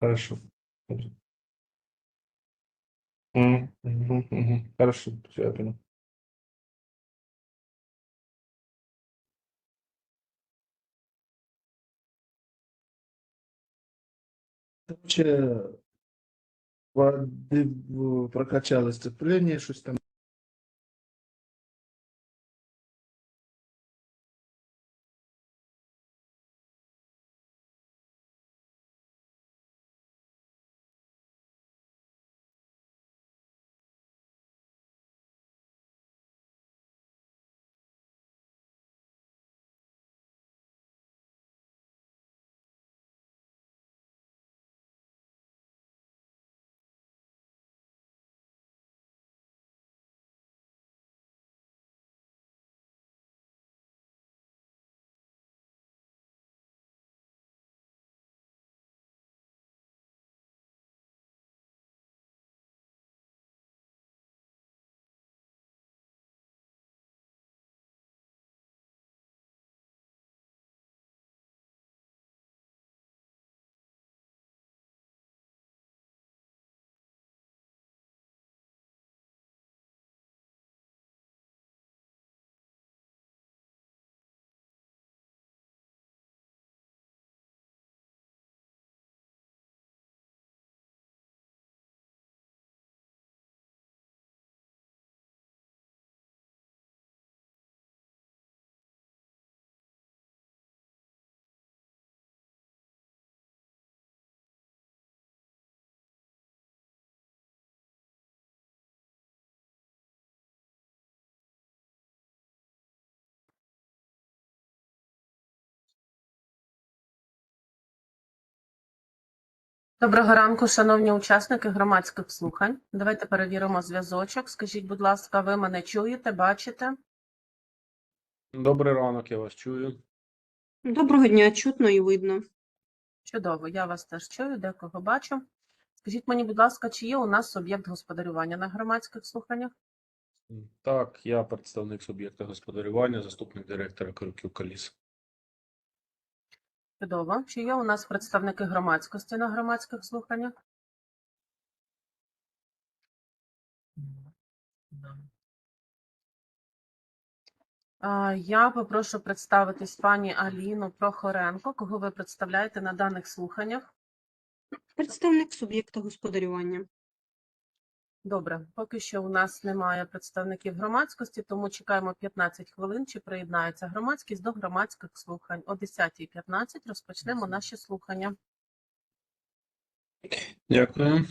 Хорошо. Хорошо, всё, я понял. Короче, прокачали сцепление, щось там. Доброго ранку, шановні учасники громадських слухань. Давайте перевіримо зв'язочок. Скажіть, будь ласка, ви мене чуєте, бачите? Добрий ранок, я вас чую. Доброго дня, чутно і видно. Чудово, я вас теж чую, декого бачу. Скажіть мені, будь ласка, чи є у нас суб'єкт господарювання на громадських слуханнях? Так, я представник суб'єкта господарювання, заступник директора Крюків Каліс. Чудово. Чи є у нас представники громадськості на громадських слуханнях? Я попрошу представитись пані Аліну Прохоренко, кого ви представляєте на даних слуханнях. Представник суб'єкта господарювання. Добре, поки що у нас немає представників громадськості, тому чекаємо 15 хвилин, чи приєднається громадськість до громадських слухань. О 10.15 розпочнемо наші слухання. Дякую.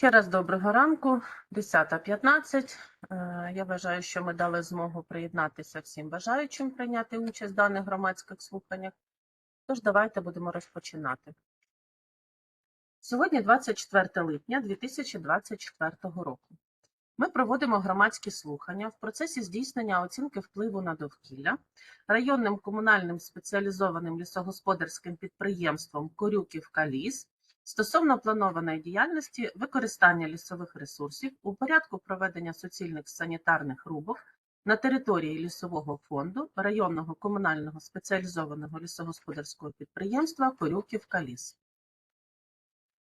Ще раз доброго ранку, 10.15. Е, Я вважаю, що ми дали змогу приєднатися всім бажаючим прийняти участь в даних громадських слуханнях. Тож давайте будемо розпочинати. Сьогодні 24 липня 2024 року. Ми проводимо громадські слухання в процесі здійснення оцінки впливу на довкілля районним комунальним спеціалізованим лісогосподарським підприємством Корюківка Ліс стосовно планованої діяльності використання лісових ресурсів у порядку проведення суцільних санітарних рубок на території лісового фонду районного комунального спеціалізованого лісогосподарського підприємства Корюківка Ліс.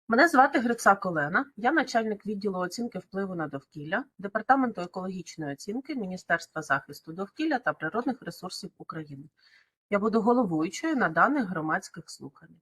Мене звати Грицак Олена, я начальник відділу оцінки впливу на довкілля Департаменту екологічної оцінки Міністерства захисту довкілля та природних ресурсів України. Я буду головуючою на даних громадських слуханнях.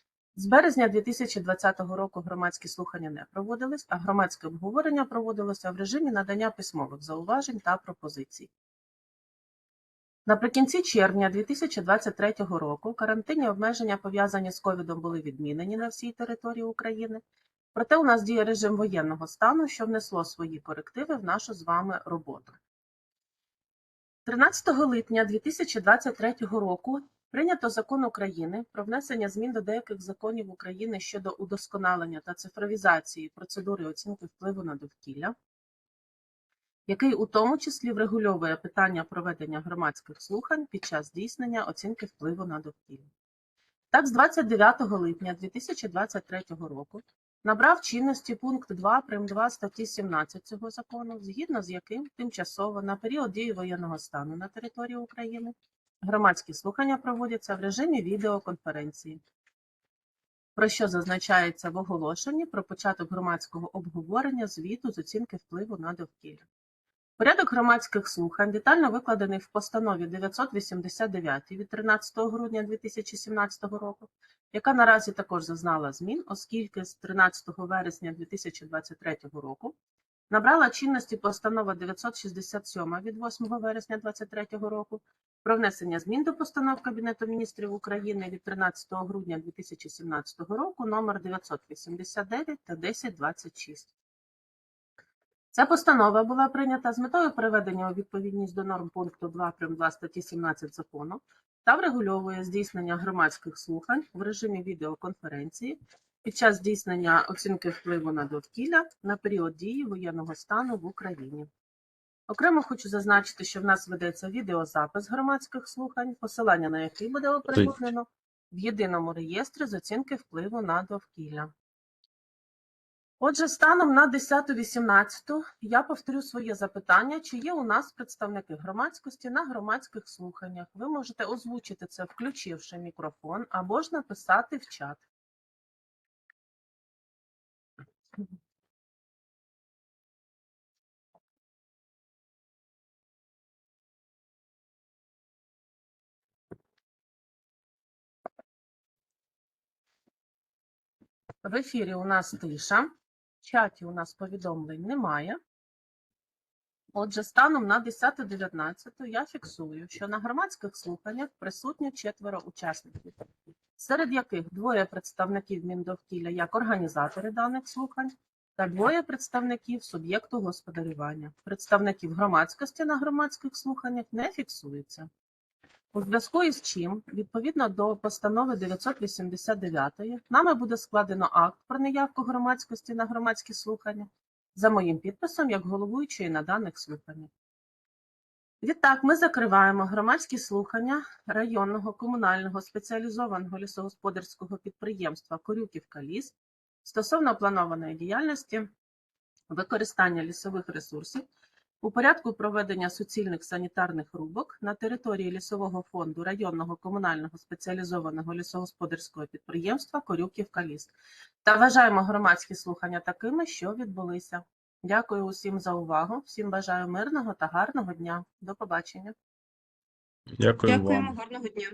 з березня 2020 року громадські слухання не проводились, а громадське обговорення проводилося в режимі надання письмових зауважень та пропозицій. Наприкінці червня 2023 року карантинні обмеження, пов'язані з ковідом, були відмінені на всій території України. Проте у нас діє режим воєнного стану, що внесло свої корективи в нашу з вами роботу. 13 липня 2023 року прийнято закон України про внесення змін до деяких законів України щодо удосконалення та цифровізації процедури оцінки впливу на довкілля, який у тому числі врегульовує питання проведення громадських слухань під час здійснення оцінки впливу на довкілля. Так, з 29 липня 2023 року набрав чинності пункт 2 прим. 2 статті 17 цього закону, згідно з яким тимчасово на період дії воєнного стану на території України громадські слухання проводяться в режимі відеоконференції, про що зазначається в оголошенні про початок громадського обговорення звіту з оцінки впливу на довкілля. Порядок громадських слухань детально викладений в постанові 989 від 13 грудня 2017 року, яка наразі також зазнала змін, оскільки з 13 вересня 2023 року набрала чинності постанова 967 від 8 вересня 2023 року про внесення змін до постанов Кабінету міністрів України від 13 грудня 2017 року номер 989 та 1026. Ця постанова була прийнята з метою приведення у відповідність до норм пункту 2 прим. 2 статті 17 закону та врегульовує здійснення громадських слухань в режимі відеоконференції під час здійснення оцінки впливу на довкілля на період дії воєнного стану в Україні. Окремо хочу зазначити, що в нас ведеться відеозапис громадських слухань, посилання на який буде оприлюднено в єдиному реєстрі з оцінки впливу на довкілля. Отже, станом на 10.18 я повторю своє запитання, чи є у нас представники громадськості на громадських слуханнях. Ви можете озвучити це, включивши мікрофон, або ж написати в чат. В ефірі у нас тиша, в чаті у нас повідомлень немає. Отже, станом на 10.19 я фіксую, що на громадських слуханнях присутні четверо учасників, серед яких двоє представників Міндовкілля як організатори даних слухань та двоє представників суб'єкту господарювання. Представників громадськості на громадських слуханнях не фіксується. У зв'язку із чим, відповідно до постанови 989, нами буде складено акт про неявку громадськості на громадські слухання за моїм підписом як головуючої на даних слуханнях. Відтак, ми закриваємо громадські слухання районного комунального спеціалізованого лісогосподарського підприємства Корюківка Ліс стосовно планованої діяльності використання лісових ресурсів у порядку проведення суцільних санітарних рубок на території лісового фонду районного комунального спеціалізованого лісогосподарського підприємства Корюківка ліс та вважаємо громадські слухання такими, що відбулися. Дякую усім за увагу. Всім бажаю мирного та гарного дня. До побачення. Дякую Дякуємо, вам. гарного дня.